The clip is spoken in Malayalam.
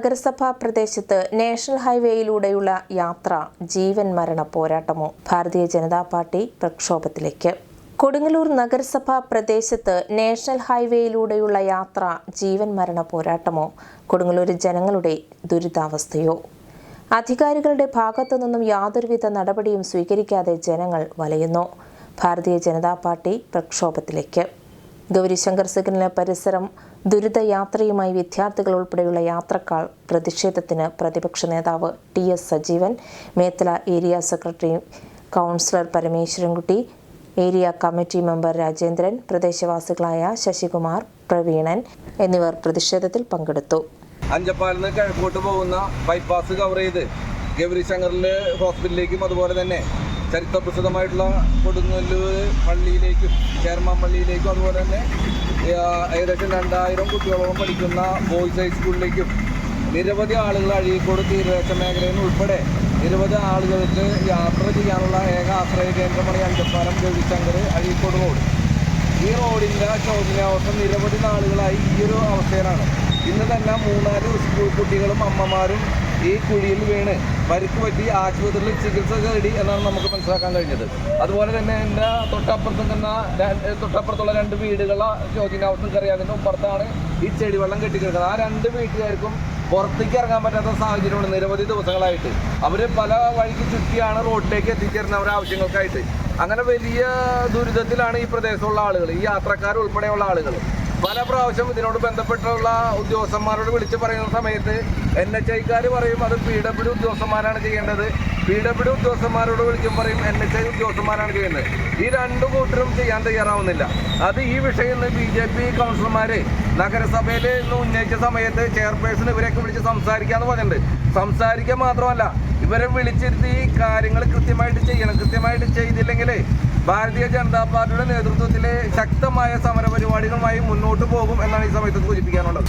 നഗരസഭാ പ്രദേശത്ത് നാഷണൽ ഹൈവേയിലൂടെയുള്ള യാത്ര ജീവൻ മരണ പോരാട്ടമോ? ഭാരതീയ ജനതാ പാർട്ടി പ്രക്ഷോഭത്തിലേക്ക്. കൊടുങ്ങല്ലൂർ നഗരസഭാ പ്രദേശത്ത് നാഷണൽ ഹൈവേയിലൂടെയുള്ള യാത്ര ജീവൻ മരണ പോരാട്ടമോ? കൊടുങ്ങല്ലൂർ ജനങ്ങളുടെ ദുരിതാവസ്ഥയോ? അധികാരികളുടെ ഭാഗത്തു നിന്നും യാതൊരുവിധ നടപടിയും സ്വീകരിക്കാതെ ജനങ്ങൾ വലയുന്നു. ഭാരതീയ ജനതാ പാർട്ടി പ്രക്ഷോഭത്തിലേക്ക്. ഗൗരിശങ്കർ സിഗ്നലിന് പരിസരം ദുരിതയാത്രയുമായി വിദ്യാർത്ഥികൾ ഉൾപ്പെടെയുള്ള യാത്രക്കാർ പ്രതിഷേധത്തിന് പ്രതിപക്ഷ നേതാവ് T S Sajeevan Methala area secretary councillor Parameswarankutty area committee member Rajendran പ്രദേശവാസികളായ Sasikumar Praveenan എന്നിവർ പ്രതിഷേധത്തിൽ പങ്കെടുത്തു. അഞ്ചപ്പാലിൽ നിന്ന് കിഴക്കോട്ട് പോകുന്ന ബൈപ്പാസ് കവർ ചെയ്ത് ഗൗരിശങ്കറിലെ ഹോസ്പിറ്റലിലേക്കും അതുപോലെ തന്നെ ചരിത്രപ്രസിദ്ധമായിട്ടുള്ള കൊടുങ്ങല്ലൂർ പള്ളിയിലേക്കും ചേർമാൻ പള്ളിയിലേക്കും അതുപോലെ തന്നെ ഏകദേശം രണ്ടായിരം കുട്ടികളോളം പഠിക്കുന്ന ബോയ്സ് ഹൈസ്കൂളിലേക്കും നിരവധി ആളുകൾ അഴീക്കോട് തീരദേശ മേഖലയിൽ നിന്ന് ഉൾപ്പെടെ നിരവധി ആളുകൾക്ക് യാത്ര ചെയ്യാനുള്ള ഏക ആശ്രയ കേന്ദ്രമാണ് അഞ്ചപ്പാലം ഗവിശങ്കർ അഴീക്കോട് റോഡ് ഈ റോഡിന്റെ ചോദ്യാവസ്ഥ നിരവധി നാളുകളായി ഈ ഒരു അവസ്ഥയിലാണ്. ഇന്ന് തന്നെ മൂന്നാൽ സ്കൂൾ കുട്ടികളും അമ്മമാരും ഈ കുഴിയിൽ വീണ് പരിക്ക് പറ്റി ആശുപത്രിയിൽ ചികിത്സ തേടി എന്നാണ് നമുക്ക് മനസ്സിലാക്കാൻ കഴിഞ്ഞത്. അതുപോലെ തന്നെ എന്റെ തൊട്ടപ്പുറത്ത് നിന്ന തൊട്ടപ്പുറത്തുള്ള രണ്ട് വീടുകളെ ശോചനാവസ്ഥ അറിയാം അതിന്റെ അപ്പുറത്താണ് ഈ ചെടിവെള്ളം കെട്ടിക്കിടക്കുന്നത്. ആ രണ്ട് വീട്ടുകാർക്കും പുറത്തേക്ക് ഇറങ്ങാൻ പറ്റാത്ത സാഹചര്യമാണ് നിരവധി ദിവസങ്ങളായിട്ട്. അവർ പല വഴിക്ക് ചുറ്റിയാണ് റോഡിലേക്ക് എത്തിച്ചേരുന്ന അവരുടെ ആവശ്യങ്ങൾക്കായിട്ട്. അങ്ങനെ വലിയ ദുരിതത്തിലാണ് ഈ പ്രദേശത്തുള്ള ആളുകൾ ഈ യാത്രക്കാർ ഉൾപ്പെടെയുള്ള ആളുകൾ. പല പ്രാവശ്യം ഇതിനോട് ബന്ധപ്പെട്ടുള്ള ഉദ്യോഗസ്ഥന്മാരോട് വിളിച്ച് പറയുന്ന സമയത്ത് എൻ എച്ച് ഐക്കാർ പറയും അത് പി ഡബ്ല്യു ഉദ്യോഗസ്ഥന്മാരാണ് ചെയ്യേണ്ടത്. പി ഡബ്ല്യു ഉദ്യോഗസ്ഥന്മാരോട് വിളിക്കും പറയും എൻ എച്ച് ഐ ഉദ്യോഗസ്ഥന്മാരാണ് ചെയ്യുന്നത്. ഈ രണ്ടു കൂട്ടരും ചെയ്യാൻ തയ്യാറാവുന്നില്ല. അത് ഈ വിഷയം ഇന്ന് ബി ജെ പി കൗൺസിലർമാർ നഗരസഭയിൽ ഇന്ന് ഉന്നയിച്ച സമയത്ത് ചെയർപേഴ്സൺ ഇവരെയൊക്കെ വിളിച്ച് സംസാരിക്കാന്ന് പറഞ്ഞിട്ടുണ്ട്. സംസാരിക്കാൻ മാത്രമല്ല ഇവരെ വിളിച്ചിരുത്തി ഈ കാര്യങ്ങൾ കൃത്യമായിട്ട് ചെയ്യണം. കൃത്യമായിട്ട് ചെയ്തില്ലെങ്കിൽ ഭാരതീയ ജനതാ പാർട്ടിയുടെ നേതൃത്വത്തിൽ ശക്തമായ സമരപരിപാടികളുമായി മുന്നോട്ട് പോകും എന്നാണ് ഈ സമയത്ത് സൂചിപ്പിക്കാനുള്ളത്.